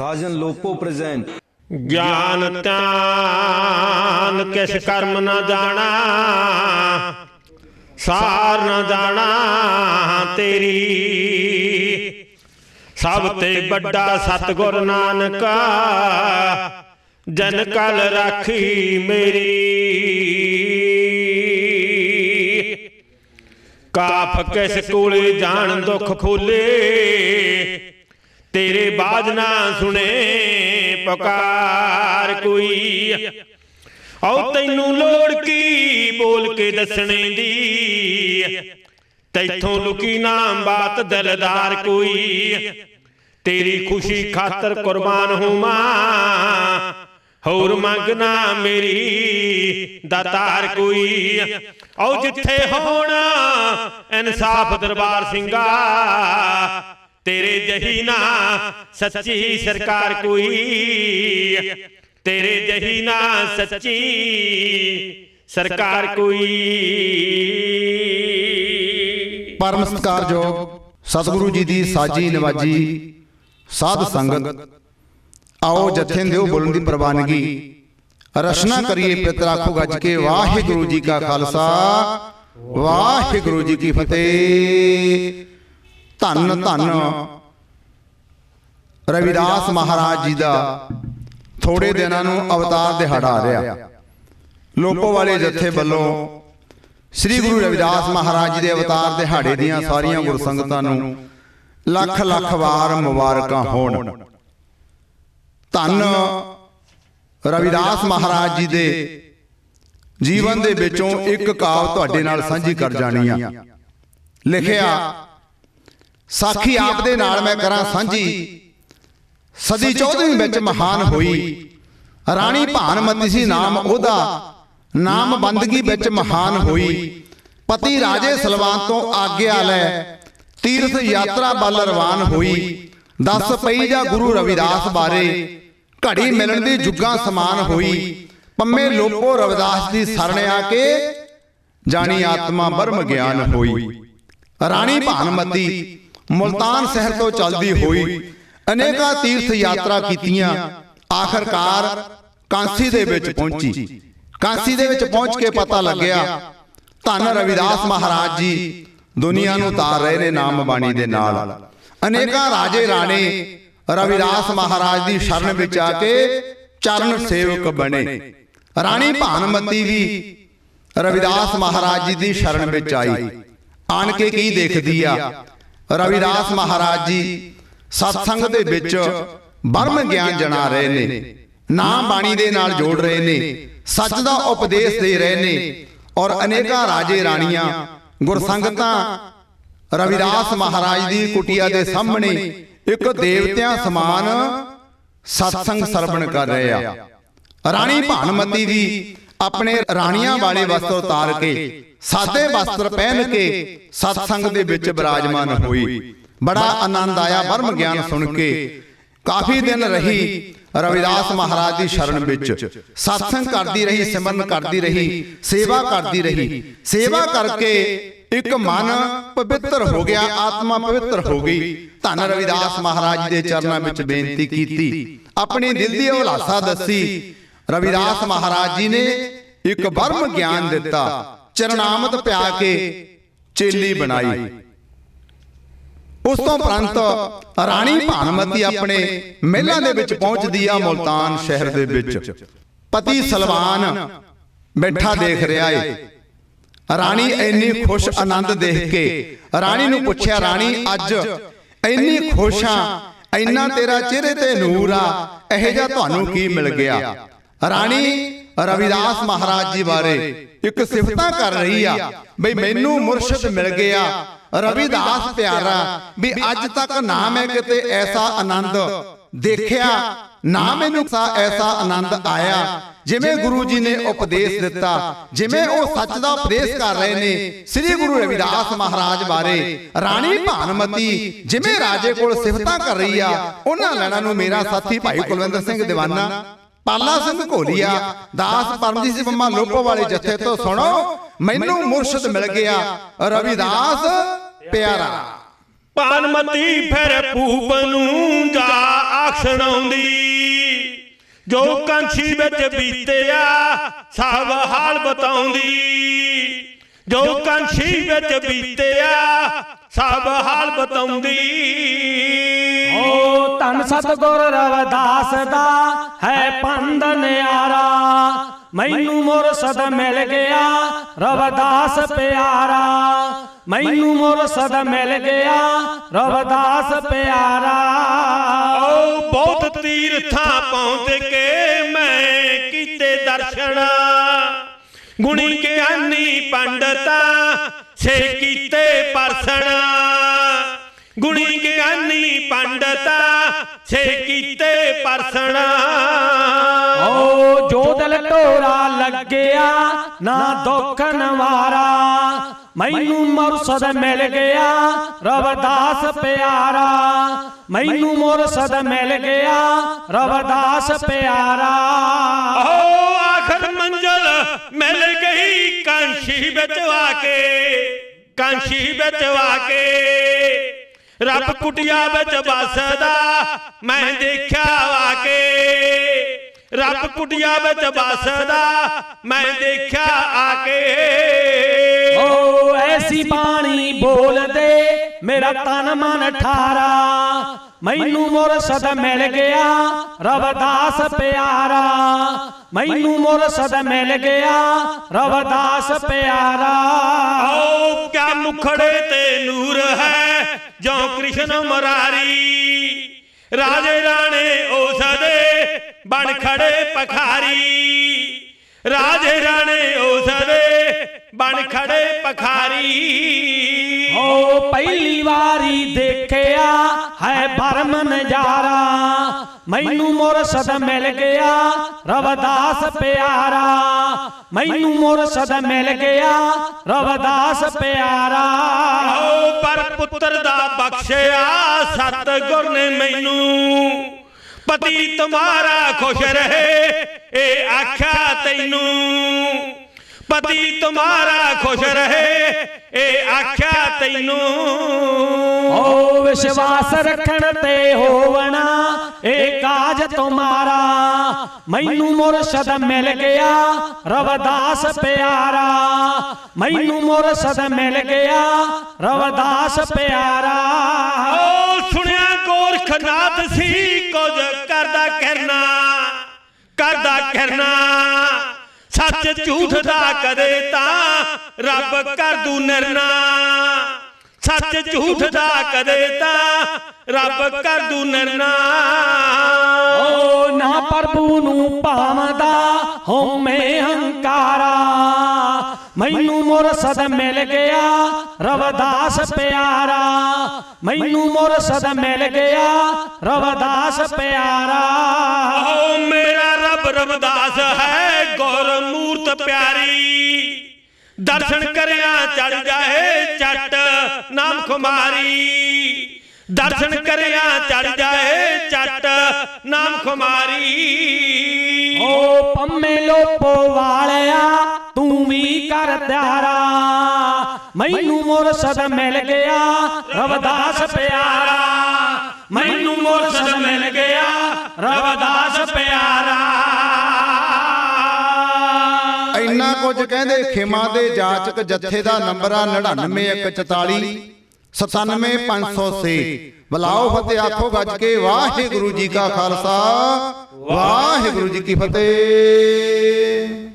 ਸਾਜਨ Lopo present. ਗਿਆਨ ਧਿਆਨ, ਕਿਸ ਕਰਮ ਨਾ ਜਾਣਾ, ਸਾਰ ਨਾ ਜਾਣਾ ਤੇਰੀ। ਸਭ ਤੇ ਵੱਡਾ ਸਤਿਗੁਰ ਨਾਨਕ, ਜਨ ਕਲ ਰਾਖੀ ਮੇਰੀ। ਕਾਫ ਕਿਸ ਕੋਲੇ ਜਾਣ ਦੁੱਖ ਫੂਲੇ ਤੇਰੇ ਬਾਜ ਨਾ ਸੁਣੇ ਪੁਕਾਰ ਕੋਈ। ਔ ਤੈਨੂੰ ਲੋੜ ਕੀ ਬੋਲ ਕੇ ਦੱਸਣੇ ਦੀ। ਤੈਥੋਂ ਲੁਕੀ ਨਾ ਬਾਤ ਦਿਲਦਾਰ ਕੋਈ। ਤੇਰੀ ਖੁਸ਼ੀ ਖਾਤਰ ਕੁਰਬਾਨ ਹੋਵਾਂ। ਹੋਰ ਮੰਗਣਾ ਮੇਰੀ ਦਾਤਾਰ ਕੋਈ। ਔ ਜਿੱਥੇ ਹੋਣਾ ਇਨਸਾਫ ਦਰਬਾਰ ਸਿੰਘਾ। ਤੇਰੇ ਜਹੀ ਨਾ ਸੱਚੀ ਸਰਕਾਰ ਕੋਈ ਤੇਰੇ ਜਹੀ ਨਾ ਸੱਚੀ ਸਰਕਾਰ ਕੋਈ ਪਰਮ ਸਤਿਕਾਰਯੋਗ ਸਤਿਗੁਰੂ ਜੀ ਦੀ ਸਾਜੀ ਨਵਾਜੀ ਸਾਧ ਸੰਗਤ ਆਓ ਜਥੇਂ ਦਿਓ ਬੋਲਣ ਦੀ ਪ੍ਰਵਾਨਗੀ। ਰਸ਼ਨਾ ਕਰੀਏ ਪਿਤ ਰਾਖੋ ਗੱਜ ਕੇ ਵਾਹਿਗੁਰੂ ਜੀ ਕਾ ਖਾਲਸਾ ਵਾਹਿਗੁਰੂ ਜੀ ਕੀ ਫਤਿਹ। ਧੰਨ ਧੰਨ ਰਵਿਦਾਸ ਮਹਾਰਾਜ ਜੀ ਦਾ ਥੋੜੇ ਦਿਨਾਂ ਨੂੰ ਅਵਤਾਰ ਦਿਹਾੜਾ ਆ ਰਿਹਾ। ਲੋਕੋ ਵਾਲੇ ਜਥੇ ਵੱਲੋਂ ਸ੍ਰੀ ਗੁਰੂ ਰਵਿਦਾਸ ਮਹਾਰਾਜ ਜੀ ਦੇ ਅਵਤਾਰ ਦਿਹਾੜੇ ਦੀਆਂ ਸਾਰੀਆਂ ਗੁਰਸੰਗਤਾਂ ਨੂੰ ਲੱਖ ਲੱਖ ਵਾਰ ਮੁਬਾਰਕਾਂ ਹੋਣ। ਧੰਨ ਰਵਿਦਾਸ ਮਹਾਰਾਜ ਜੀ ਦੇ ਜੀਵਨ ਦੇ ਵਿੱਚੋਂ ਇੱਕ ਕਾਵ ਤੁਹਾਡੇ ਨਾਲ ਸਾਂਝੀ ਕਰ ਜਾਣੀ ਆ। ਲਿਖਿਆ ਸਾਖੀ ਆਪ ਦੇ ਨਾਲ ਮੈਂ ਕਰਾਂ ਸਾਂਝੀ। ਸਦੀ 14ਵੀਂ ਵਿੱਚ ਮਹਾਨ ਹੋਈ। ਰਾਣੀ ਭਾਨਮਤੀ ਸੀ ਨਾਮ ਉਹਦਾ। ਨਾਮ ਬੰਦਗੀ ਵਿੱਚ ਮਹਾਨ ਹੋਈ। ਪਤੀ ਰਾਜੇ ਸਲਵਾਨ ਤੋਂ ਆਗਿਆ ਲੈ। ਤੀਰਥ ਯਾਤਰਾ ਵੱਲ ਰਵਾਨ ਹੋਈ। ਦੱਸ ਪਈ ਜਾ ਗੁਰੂ ਰਵਿਦਾਸ ਬਾਰੇ। ਘੜੀ ਮਿਲਣ ਦੀ ਜੁਗਾਂ ਸਮਾਨ ਹੋਈ। ਪੰਮੇ ਲੋਪੋ ਰਵਿਦਾਸ ਦੀ ਸਰਣ ਆ ਕੇ ਜਾਣੀ ਆਤਮਾ ਬਰਮ ਗਿਆਨ ਹੋਈ। ਰਾਣੀ ਭਾਨਮਤੀ ਮੁਲਤਾਨ ਸ਼ਹਿਰ ਤੋਂ ਚੱਲਦੀ ਹੋਈ ਅਨੇਕਾਂ ਤੀਰਥ ਯਾਤਰਾ ਕੀਤੀਆਂ। ਆਖਰਕਾਰ ਕਾਂਸੀ ਦੇ ਵਿੱਚ ਪਹੁੰਚੀ। ਕਾਂਸੀ ਦੇ ਵਿੱਚ ਪਹੁੰਚ ਕੇ ਪਤਾ ਲੱਗਿਆ। ਧੰਨ ਰਵਿਦਾਸ ਮਹਾਰਾਜ ਜੀ ਦੁਨੀਆ ਨੂੰ ਤਾਰ ਰਹੇ ਨੇ ਨਾਮ ਬਾਣੀ ਦੇ ਨਾਲ। ਅਨੇਕਾਂ ਰਾਜੇ ਰਾਣੇ ਰਵਿਦਾਸ ਮਹਾਰਾਜ ਦੀ ਸ਼ਰਨ ਵਿੱਚ ਆ ਕੇ ਚਰਨ ਸੇਵਕ ਬਣੇ। ਰਾਣੀ ਭਾਨਮਤੀ ਵੀ ਰਵਿਦਾਸ ਮਹਾਰਾਜ ਜੀ ਦੀ ਸ਼ਰਨ ਵਿੱਚ ਆਈ। ਆਣ ਕੇ ਕੀ ਦੇਖਦੀ ਆ? ਰਵਿਦਾਸ ਮਹਾਰਾਜ ਜੀ ਸਤਸੰਗ ਦੇ ਵਿੱਚ ਬਰਮ ਗਿਆਨ ਜਣਾ ਰਹੇ ਨੇ ਨਾਮ ਬਾਣੀ ਦੇ ਨਾਲ ਜੋੜ ਰਹੇ ਨੇ ਸੱਚ ਦਾ ਉਪਦੇਸ਼ ਦੇ ਰਹੇ ਨੇ ਔਰ ਅਨੇਕਾਂ ਰਾਜੇ ਰਾਣੀਆਂ ਗੁਰਸੰਗਤਾਂ ਰਵਿਦਾਸ ਮਹਾਰਾਜ ਦੀ ਕੁਟੀਆ ਦੇ ਸਾਹਮਣੇ ਇੱਕ ਦੇਵਤਿਆਂ ਸਮਾਨ ਸਤਸੰਗ ਸਰਵਣ ਕਰ ਰਹੇ ਆ। ਰਾਣੀ ਭਾਨਮਤੀ ਵੀ ਆਪਣੇ ਰਾਣੀਆਂ ਵਾਲੇ ਵਸਤਰ ਉਤਾਰ ਕੇ ਸਾਦੇ ਵਸਤਰ ਪਹਿਨ ਕੇ ਸਤਸੰਗ ਦੇ ਵਿੱਚ ਬਿਰਾਜਮਾਨ ਹੋਈ। ਬੜਾ ਆਨੰਦ ਆਇਆ ਬਰਮ ਗਿਆਨ ਸੁਣ ਕੇ। ਕਾਫੀ ਦਿਨ ਰਹੀ ਰਵਿਦਾਸ ਮਹਾਰਾਜ ਦੀ ਸ਼ਰਨ ਵਿੱਚ। ਸਤਸੰਗ ਕਰਦੀ ਰਹੀ, ਸਿਮਰਨ ਕਰਦੀ ਰਹੀ, ਸੇਵਾ ਕਰਦੀ ਰਹੀ। ਸੇਵਾ ਕਰਕੇ ਇੱਕ ਮਨ ਪਵਿੱਤਰ ਹੋ ਗਿਆ, ਆਤਮਾ ਪਵਿੱਤਰ ਹੋ ਗਈ। ਧੰਨ ਰਵਿਦਾਸ ਮਹਾਰਾਜ ਦੇ ਚਰਨਾਂ ਵਿੱਚ ਬੇਨਤੀ ਕੀਤੀ। ਆਪਣੇ ਦਿਲ ਦੀ ਹਲਾਸਾ ਦੱਸੀ। ਰਵਿਦਾਸ ਮਹਾਰਾਜ ਜੀ ਨੇ ਇੱਕ ਬਰਮ ਗਿਆਨ ਦਿੱਤਾ ਚਰਨਾਮਤ ਪਿਆ ਕੇ ਚੇਲੀ ਬਣਾਈ। ਉਸ ਤੋਂ ਪ੍ਰੰਤ ਰਾਣੀ ਭਾਨਮਤੀ ਆਪਣੇ ਮਹਿਲਾਂ ਦੇ ਵਿੱਚ ਪਹੁੰਚਦੀ ਆ ਮੁਲਤਾਨ ਸ਼ਹਿਰ ਦੇ ਵਿੱਚ। ਪਤੀ ਸਲਵਾਨ ਬੈਠਾ ਦੇਖ ਰਿਹਾ ਏ। ਰਾਣੀ ਇੰਨੀ ਖੁਸ਼ ਆਨੰਦ ਦੇਖ ਕੇ ਰਾਣੀ ਨੂੰ ਪੁੱਛਿਆ, ਰਾਣੀ, ਅੱਜ ਇੰਨੀ ਖੁਸ਼ ਆ? ਇੰਨਾ ਤੇਰਾ ਚਿਹਰੇ ਤੇ ਨੂਰ ਆ, ਇਹ ਜਿਹਾ ਤੁਹਾਨੂੰ ਕੀ ਮਿਲ ਗਿਆ? ਰਾਣੀ ਰਵਿਦਾਸ ਮਹਾਰਾਜ ਜੀ ਬਾਰੇ ਇੱਕ ਸਿਫਤਾਂ ਕਰ ਰਹੀ ਆ ਬਈ ਮੈਨੂੰ ਮੁਰਸ਼ਿਦ ਮਿਲ ਗਿਆ। ਰਵਿਦਾਸ ਪਿਆਰਾ ਵੀ ਅੱਜ ਤੱਕ ਨਾ ਮੈਂ ਕਿਤੇ ਐਸਾ ਆਨੰਦ ਦੇਖਿਆ ਨਾ ਮੈਨੂੰ ਸਾ ਐਸਾ ਆਨੰਦ ਆਇਆ। ਜਿਵੇਂ ਗੁਰੂ ਜੀ ਨੇ ਉਪਦੇਸ਼ ਦਿੱਤਾ। ਜਿਵੇਂ ਉਹ ਸੱਚ ਦਾ ਉਪਦੇਸ਼ ਕਰ ਰਹੇ ਨੇ। ਸ੍ਰੀ ਗੁਰੂ ਰਵਿਦਾਸ ਮਹਾਰਾਜ ਬਾਰੇ। ਰਾਣੀ ਭਾਨਮਤੀ ਜਿਵੇਂ ਰਾਜੇ ਕੋਲ ਸਿਫਤਾਂ ਕਰ ਰਹੀ ਆ। ਉਹਨਾਂ ਲੈਣਾ ਨੂੰ ਮੇਰਾ ਸਾਥੀ ਭਾਈ ਕੁਲਵਿੰਦਰ ਸਿੰਘ ਦੀਵਾਨਾ ਪਾਲਾ ਸਿੰਘ ਘੋਲੀਆ ਦਾਸ ਪਰਮਜੀਤ ਸਿੰਘ ਬੰਮਾ ਲੋਕੋ ਵਾਲੇ ਜਥੇ ਤੋਂ ਸੁਣੋ ਮੈਨੂੰ ਮੁਰਸ਼ਿਦ ਮਿਲ ਗਿਆ ਰਵਿਦਾਸ ਪਿਆਰਾ। ਪਾਨਮਤੀ ਫਿਰ ਭੂਪ ਨੂੰ ਜਾ ਆਖਣਾਉਂਦੀ ਜੋ ਕੰਛੀ ਵਿੱਚ ਬੀਤਿਆ ਸਭ ਹਾਲ ਬਤਾਉਂਦੀ। ਜੋ ਕੰਛੀ ਵਿੱਚ ਬੀਤਿਆ ਸਭ ਹਾਲ ਬਤਾਉਂਦੀ। ਓ ਧੰਨ ਸਤਗੁਰ ਰਵਿਦਾਸ ਦਾ ਹੈ ਪੰਧ ਨਿਆਰਾ। ਮੈਨੂੰ ਮੁਰਸ਼ਦ ਮਿਲ ਗਿਆ ਰਵਿਦਾਸ ਪਿਆਰਾ। ਮੈਨੂੰ ਮੁਰਸ਼ਦ ਮਿਲ ਗਿਆ ਰਵਿਦਾਸ ਪਿਆਰਾ। ਓ ਬਹੁਤ ਤੀਰਥਾਂ ਪਹੁੰਚ ਕੇ ਮੈਂ ਕੀਤੇ ਦਰਸ਼ਨ। ਗੁਣੀ ਗਿਆਨੀ ਪੰਡਤਾ ਸੇ ਕੀਤੇ ਪਰਸਣ। ਗੁਣੀ ਗਿਆਨੀ ਪੰਡਤਾ ਸੇ ਕੀਤੇ ਪਰਸਣ ਓ ਜੋ ਦਿਲ ਢੋਰਾ ਲੱਗਿਆ ਨਾ ਦੁੱਖ ਨਵਾਰਾ। ਮੈਨੂੰ ਮੁਰਸ਼ਦ ਮਿਲ ਗਿਆ ਰਵਿਦਾਸ ਪਿਆਰਾ। ਮੈਨੂੰ ਮੁਰਸ਼ਦ ਮਿਲ ਗਿਆ ਰਵਿਦਾਸ ਪਿਆਰਾ। ਓ ਆਖਰ ਮੰਜ਼ਲ ਮਿਲ ਗਈ ਕਾਂਸ਼ੀ ਵਿੱਚ ਆ ਕੇ ਕਾਂਸ਼ੀ ਵਿੱਚ ਆ ਕੇ। ਰੱਬ ਕੁਟਿਆ ਵਿੱਚ ਵਸਦਾ ਮੈਂ ਦੇਖਿਆ ਆ ਕੇ ਰੱਬ ਕੁਟਿਆ ਵਿੱਚ ਵਸਦਾ। ਮੈਂ ਦੇਖਿਆ ਆ ਕੇ ਓ ਐਸੀ ਬਾਣੀ ਬੋਲਦੇ ਮੇਰਾ ਤਨ ਮਨ ਠਾਰਾ। ਮੈਨੂੰ ਮੁਰਸ਼ਦ ਮਿਲ ਗਿਆ ਰਵਿਦਾਸ ਪਿਆਰਾ। ਮੈਨੂੰ ਮੁਰਸ਼ਦ ਮਿਲ ਗਿਆ ਰਵਿਦਾਸ ਪਿਆਰਾ। ਆਓ ਕਿਆ ਮੁਖੜੇ ਤੇ ਨੂਰ ਹੈ। ਜੋ ਕ੍ਰਿਸ਼ਨ ਮਰਾਰੀ, ਰਾਜੇ ਰਾਣੇ ਉਸਦੇ ਬਣ ਖੜੇ ਪਖਾਰੀ। ਰਾਜੇ ਰਾਣੇ ਉਸਦੇ ਬਣ ਖੜੇ ਪਖਾਰੀ। ਓ ਪਹਿਲੀ ਵਾਰੀ ਦੇਖਿਆ ਹੈ ਭਰਮ ਨਜ਼ਾਰਾ। ਮੈਨੂੰ ਮੁਰਸ਼ਦ ਮਿਲ ਗਿਆ ਰਵਿਦਾਸ ਪਿਆਰਾ। ਮੈਨੂੰ ਮੁਰਸ਼ਦ ਮਿਲ ਗਿਆ ਰਵਿਦਾਸ ਪਿਆਰਾ। ਆਓ ਪਰ ਪੁੱਤਰ ਦਾ ਬਖਸ਼ਿਆ ਸਤਿਗੁਰ ਨੇ ਮੈਨੂੰ। ਪਤੀ ਤੁਮਾਰਾ ਖੁਸ਼ ਰਹੇ ਇਹ ਆਖਿਆ ਤੈਨੂੰ। ਪਤੀ ਤੁਮਾਰਾ ਖੁਸ਼ ਰਹੇ ਇਹ ਆਖਿਆ ਤੈਨੂੰ। ਓ ਵਿਸ਼ਵਾਸ ਰੱਖਣ ਤੇ ਹੋਵਣਾ। ਇਹ ਕਾਜ ਤੁਮਾਰਾ ਮੈਨੂੰ ਮੁਰਸ਼ਦ ਮਿਲ ਗਿਆ। ਰਵਿਦਾਸ ਪਿਆਰਾ। ਮੈਨੂੰ ਮੁਰਸ਼ਦ ਮਿਲ ਗਿਆ। ਰਵਿਦਾਸ ਪਿਆਰਾ। ਓ ਸੁਣਿਆ ਗੋਰਖਨਾਥ ਸੀ ਕੁਝ ਕਰਦਾ ਕਰਨਾ ਕਰਦਾ ਕਰਨਾ ਸੱਚ ਝੂਠ ਦਾ ਕਦੇ ਤਾਂ ਰੱਬ ਕਰ ਦੂ ਨਿਰਣਾ। ਸੱਚ ਝੂਠ ਦਾ ਕਦੇ ਤਾਂ ਰੱਬ ਕਰ ਦੂ ਨਿਰਣਾ। ਓ ਨਾ ਪ੍ਰਭੂ ਨੂੰ ਭਾਵਦਾ ਹਉਮੈ ਹੰਕਾਰਾ। ਮੈਨੂੰ ਮੁਰਸ਼ਦ ਮਿਲ ਗਿਆ ਰਵਿਦਾਸ ਪਿਆਰਾ। ਮੈਨੂੰ ਮੁਰਸ਼ਦ ਮਿਲ ਗਿਆ ਰਵਿਦਾਸ ਪਿਆਰਾ। ਓ ਮੇਰਾ ਰੱਬ ਰਵਦਾਸ ਹੈ ਗੁਰ ਮੂਰਤ ਪਿਆਰੀ। ਦਰਸ਼ਨ ਕਰਿਆ ਚੜ ਜਾਏ ਨਾਮ ਖੁਮਾਰੀ। ਦਰਸ਼ਨ ਕਰਿਆ ਚੜ ਜਾਏ ਚੱਟ। ਨਾਮ ਖੁਮਾਰੀ। ਓ ਪੰਮੇ ਲੋਪੋ ਵਾਲਿਆ ਤੂੰ ਵੀ ਕਰ ਤਿਆਰਾ ਮੈਨੂੰ ਮੁਰਸ਼ਦ ਮਿਲ ਗਿਆ ਰਵਿਦਾਸ ਪਿਆਰਾ। ਮੈਨੂੰ ਮੁਰਸ਼ਦ ਮਿਲ ਗਿਆ ਰਵਿਦਾਸ ਪਿਆਰਾ। ਇੰਨਾ ਕੁਝ ਕਹਿੰਦੇ ਖਿਮਾ ਦੇ ਜਾਚਕ ਜੱਥੇ ਦਾ ਨੰਬਰ ਆ 99144 97506 ਬੁਲਾਓ ਫਤਿਹ ਆਖੋ ਗੱਜ ਕੇ ਵਾਹਿਗੁਰੂ ਜੀ ਕਾ ਖਾਲਸਾ। ਵਾਹਿਗੁਰੂ ਜੀ ਕੀ ਫਤਿਹ।